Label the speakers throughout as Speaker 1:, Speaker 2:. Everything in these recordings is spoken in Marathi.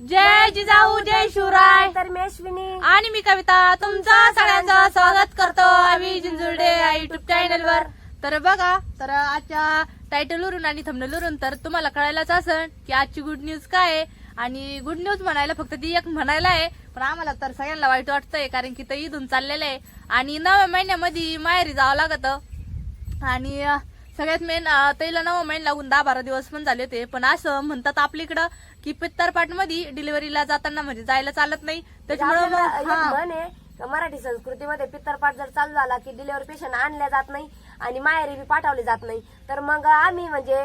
Speaker 1: जय जिजाऊ जय शिवराय.
Speaker 2: तर मी अश्विनी.
Speaker 1: आणि मी कविता तुमचं सगळ्यांचं स्वागत करतो आम्ही जिंजुर्डे युट्यूब चॅनल वर. तर बघा तर आजच्या टायटलवरून आणि थंबनेलवरून तर तुम्हाला कळायलाच असन की आजची गुड न्यूज काय आहे. आणि गुड न्यूज म्हणायला फक्त ती एक म्हणायला आहे पण आम्हाला तर सगळ्यांना वाईट वाटतंय कारण की ते इथून चाललेलं आहे. आणि नव्या महिन्यामध्ये माहेरी जावं लागत. आणि सगळ्यात मेन त्याला नऊ महिने लागून दहा बारा दिवस पण झाले होते. पण असं म्हणतात आपल्या इकडं की पित्तरपाटमध्ये डिलिव्हरीला जाताना म्हणजे जायला चालत नाही. त्याच्यामुळे
Speaker 2: मराठी संस्कृतीमध्ये पित्तरपाठ जर चालू झाला की डिलिव्हरी पेशंट आणल्या जात नाही आणि माहेरी बी पाठवले जात नाही तर मग आम्ही म्हणजे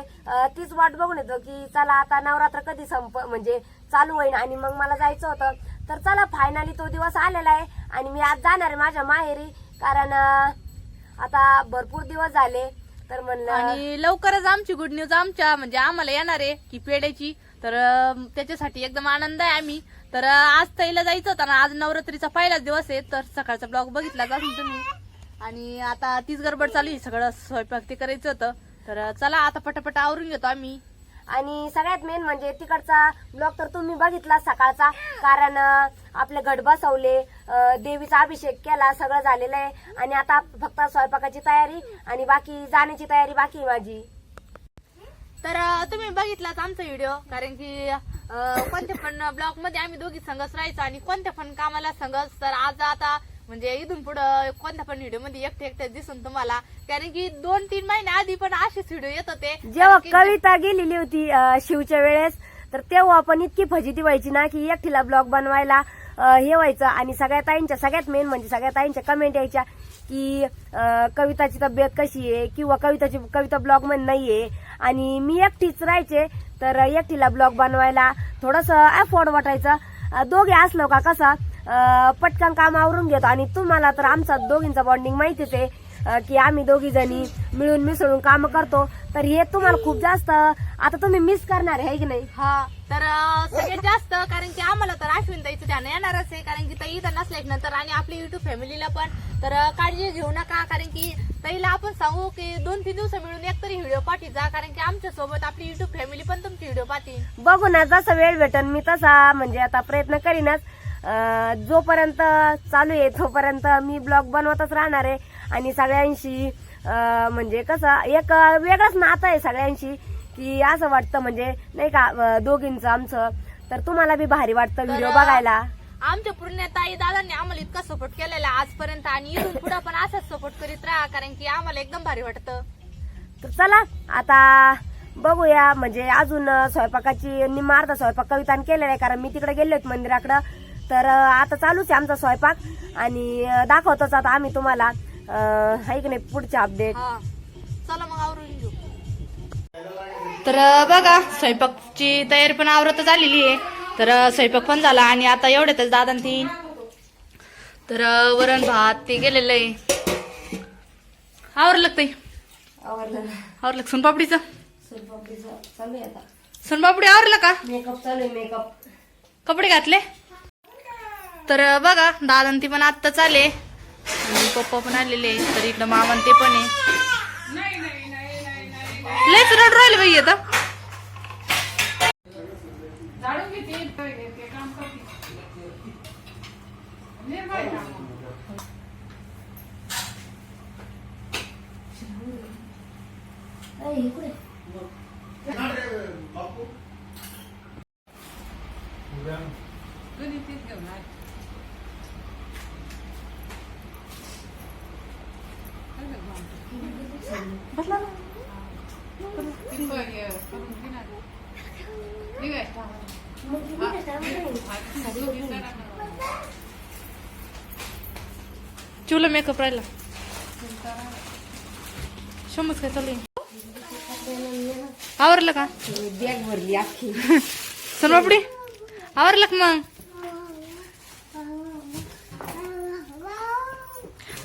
Speaker 2: तीच वाट बघून येतो की चला आता नवरात्र कधी संप म्हणजे चालू होईल आणि मग मला जायचं होतं. तर चला फायनली तो दिवस आलेला आहे आणि मी आज जाणार आहे माझ्या माहेरी. कारण आता भरपूर दिवस झाले. तर म्हणलं
Speaker 1: आणि लवकरच आमची गुड न्यूज आमच्या म्हणजे आम्हाला येणार आहे की पेड्याची तर अं, त्याच्यासाठी एकदम आनंद आहे आम्ही. तर अं, आज तैला जायचं होतं ना आज नवरात्रीचा पहिलाच दिवस आहे. तर सकाळचा ब्लॉग बघितला जा तुम्ही. आणि आता तीच गडबड चालू आहे. सगळं स्वयंपाक ते करायचं होतं. तर अं, चला आता पटापट आवरून घेतो आम्ही.
Speaker 2: आणि सगळ्यात मेन म्हणजे तिकडचा ब्लॉग तर तुम्ही बघितला सकाळचा कारण आपले घट बसवले देवीचा अभिषेक केला सगळं झालेलं आहे. आणि आता फक्त स्वयंपाकाची तयारी आणि बाकी जाण्याची तयारी बाकी आहे माझी.
Speaker 1: तर तुम्ही बघितलाच आमचा व्हिडिओ कारण की कोणत्या पण ब्लॉगमध्ये आम्ही दोघी संघच राहायचो आणि कोणत्या पण कामाला संघच तर आज आता म्हणजे इथून पुढं कोणत्या पण व्हिडिओमध्ये एकटे एकटे दिसून तुम्हाला. कारण की दोन तीन महिने आधी पण असेच व्हिडिओ येत होते.
Speaker 2: जेव्हा कविता गेलेली होती अं, शिवच्या वेळेस तर तेव्हा आपण इतकी फजिती व्हायची ना की एकटीला ब्लॉग बनवायला अं, हे व्हायचं. आणि सगळ्या ताईंच्या सगळ्यात मेन म्हणजे सगळ्या ताईंच्या कमेंट यायच्या की अं, कविताची तब्येत कशी आहे? किंवा कविताची कविता ब्लॉगमध्ये नाहीये. आणि मी एकटीच राहायचे तर एकटीला ब्लॉग बनवायला थोडस अफोर्ड वाटायचं. अं, दोघे असलो का कसा? पटकन काम आवरून घेतो. आणि तुम्हाला तर आमचा दोघींचा बॉन्डिंग माहितीच आहे की आम्ही दोघी जणी मिळून मिसळून काम करतो. तर हे तुम्हाला खूप जास्त आता तुम्ही मिस करणार आहे की नाही?
Speaker 1: हा तर सगळ्यात जास्त कारण की आम्हाला तर अश्विन ताईचं ध्यान येणारच आहे कारण की ताई इथं नसल्या नंतर आणि आपल्या युट्यूब फॅमिलीला पण तर काळजी घेऊ नका कारण की ताईला आपण सांगू की दोन तीन दिवस मिळून एक तरी व्हिडिओ पाठी जा कारण की आमच्यासोबत आपली युट्यूब फॅमिली पण तुमची व्हिडिओ पाहतील.
Speaker 2: बघू ना जसा वेळ भेटन मी तसा म्हणजे आता प्रयत्न करीनच. जोपर्यंत चालू आहे तोपर्यंत मी ब्लॉग बनवतच राहणार आहे. आणि सगळ्यांशी म्हणजे कसं एक वेगळंच नातं आहे सगळ्यांशी की असं वाटतं म्हणजे नाही का दोघींचं आमचं. तर तुम्हाला बी भारी वाटतं व्हिडिओ बघायला.
Speaker 1: आमच्या पूर्ण ताई दादांनी आम्हाला इतका सपोर्ट केलेला आजपर्यंत आणि इथून पुढे पण असाच सपोर्ट करीत राहा कारण की आम्हाला एकदम भारी वाटतं.
Speaker 2: तर चला आता बघूया म्हणजे अजून स्वयंपाकाची निम्मा अर्धा स्वयंपाक कवितान केलेला आहे कारण मी तिकडे गेले होते मंदिराकडं. तर आता चालूच आहे आमचा स्वयंपाक. आणि दाखवतोच आता आम्ही तुम्हाला. अं, आहे की नाही पुढचे अपडेट
Speaker 1: हा. चला मग आवरून घेऊ. तर बघा स्वयंपाकची तयारी पण आवरत झालेली आहे. तर स्वयंपाक पण झाला आणि आता एवढ्यातच दादा आणि तीन तर वरण भात ते गेलेलं आहे. आवरलं ताई? आवरलं. का सोनपापडीचं?
Speaker 2: आता.
Speaker 1: सोनपापडी आवरलं का?
Speaker 2: मेकअप चालू आहे मेकअप
Speaker 1: कपडे घातले? तर बघा दादा ती पण आत्ताच आले आणि पप्पा पण आलेले तर इकडं मामा ते पण आहे. लयच रड राहिले बाई आता. चुला मेकअप राहिला. शंभर काय चालू आवरलं का?
Speaker 2: बॅग भरली अख्खी
Speaker 1: सोनपापडी आवरलं का मग?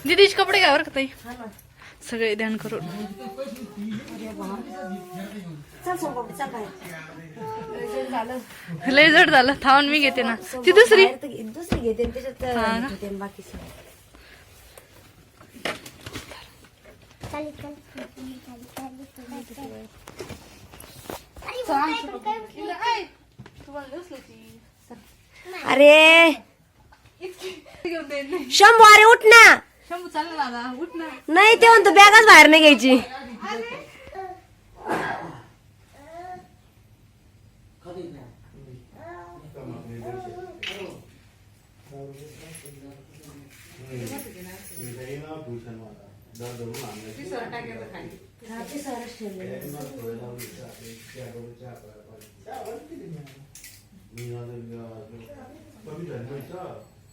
Speaker 1: दीदीचे कपडे घ्यावर का ताई? सगळे ध्यान करून. लय जड झालं. थांबून मी घेते ना. ती दुसरी?
Speaker 2: दुसरी घेते त्याच्यात बाकी. अरे. शंभू अरे उठ ना!
Speaker 1: शंभू चालला दादा उठ ना.
Speaker 2: नाही ते म्हणतो बॅगच बाहेर नाही घ्यायची.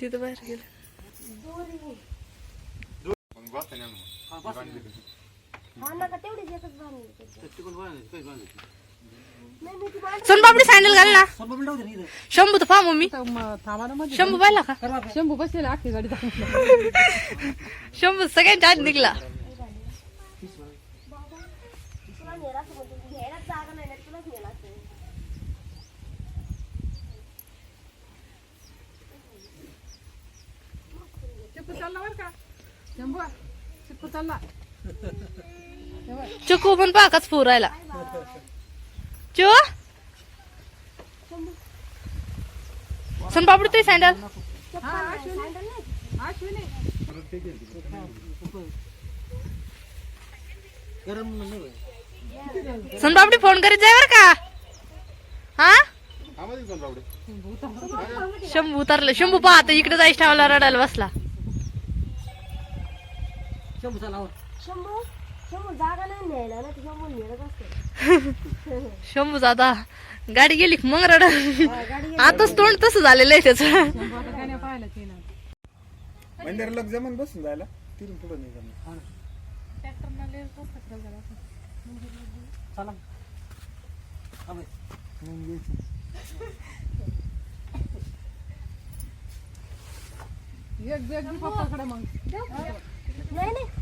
Speaker 1: तिथं बाहेर गेलं सोनपापडी सँडल घाल ना शंभू तर पहा मम्मी. शंभू पाहिला का?
Speaker 3: शंभू बसलेला आखी गाडी
Speaker 1: शंभू सगळ्यांच्या आत निघला.
Speaker 3: चालला बरं का शंभू चिप्पू चालला
Speaker 1: चकू पण पहा कच फुर राहिला. चो सोनपापडी तुझी सँडल सोनपापडी फोन करीत जाय बर का? हा? शंभू उतरलं. शंभू पहा आता इकडे जायचं टावला रडायला बसला.
Speaker 2: शंभू? शंभू जागा नाही न्यायला ना ते शंभू नेलच असते.
Speaker 1: शंभूच आता गाडी गेली की मग रड? आताच तोंड तसं झालेलं आहे त्याचं.
Speaker 3: शंभू आता काय नाही पाहिलं ते ना
Speaker 4: मंदिराला जमन बसून जायला तिथून पुढे नाही जमणार.
Speaker 3: एक बेग दे पप्पाकडे मग.
Speaker 2: नाही नाही. जागा. मग जागा चला
Speaker 3: शंभू शंभू.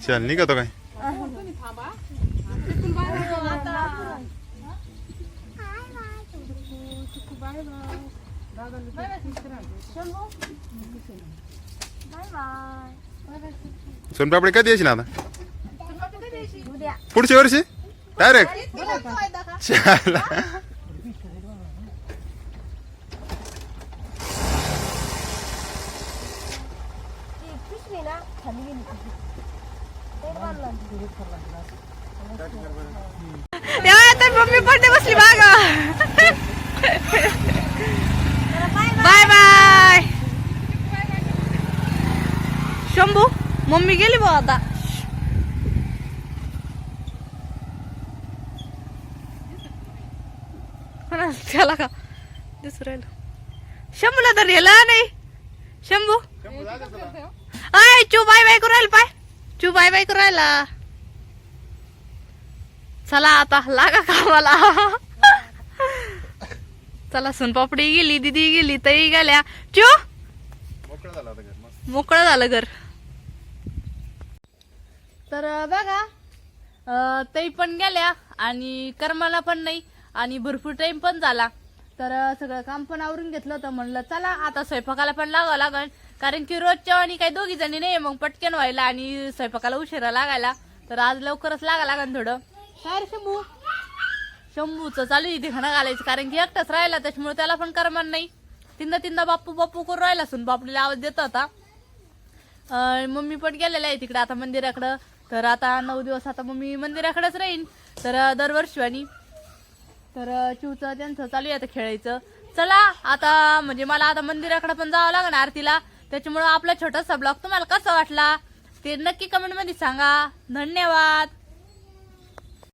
Speaker 5: चल निघतो काय
Speaker 3: तुम्ही थांबा
Speaker 2: बाय बाय
Speaker 5: सोनपापडी कधी आता
Speaker 2: उद्या
Speaker 5: पुढच्या वर्षी डायरेक्ट चल
Speaker 2: ती पिशवी ना खाली गेली पिशवी. ते बांधलं.
Speaker 1: तेव्हा तर मम्मी बर्थडे बसली बागा बाय बाय शंभू मम्मी गेली बा आता. कोणाला त्याला का? दिसू राहिलं. शंभूला तर नेला नाही. शंभू. अय चू बाय बाय करू राहिला पाय. चू बाय बाय करू राहिला. चला आता लागा कामाला. चला सोनपापडी गेली दिदी गेली तई गेल्या. चू.
Speaker 5: मोकळं झालं घर मस्त
Speaker 1: मोकळं झालं घर तर बघा. तई पण गेल्या आणि कर्माला पण नाही आणि भरपूर टाइम पण झाला. तर सगळं काम पण आवरून घेतलं होतं. म्हणलं चला आता स्वयंपाकाला पण लागावं लागल कारण की रोजच्या आणि काही दोघी जणी नाही मग पटकन व्हायला आणि स्वयंपाकाला उशिरा लागायला. तर आज लवकरच लागा लागल थोडं. काय रे शंभू? शंभूचं चालू आहे खाणं घालायचं. कारण की एकटाच राहिला त्याच्यामुळे त्याला पण करमान नाही. तीनदा तीनदा बाप्पू बाप्पू करून राहिला सुन बापलीला आवाज देत होता. मम्मी पण गेलेला आहे तिकडे. आता मंदिराकडं. तर आता नऊ दिवस आता मग मी मंदिराकडेच राहीन. तर दरवर्षी तर चिवचं त्यांचं चालू आहे आता खेळायचं. चला आता म्हणजे मला आता मंदिराकडे पण जावं लागणार आरतीला. त्याच्यामुळं आपला छोटासा ब्लॉग तुम्हाला कसा वाटला ते नक्की कमेंटमध्ये सांगा. धन्यवाद.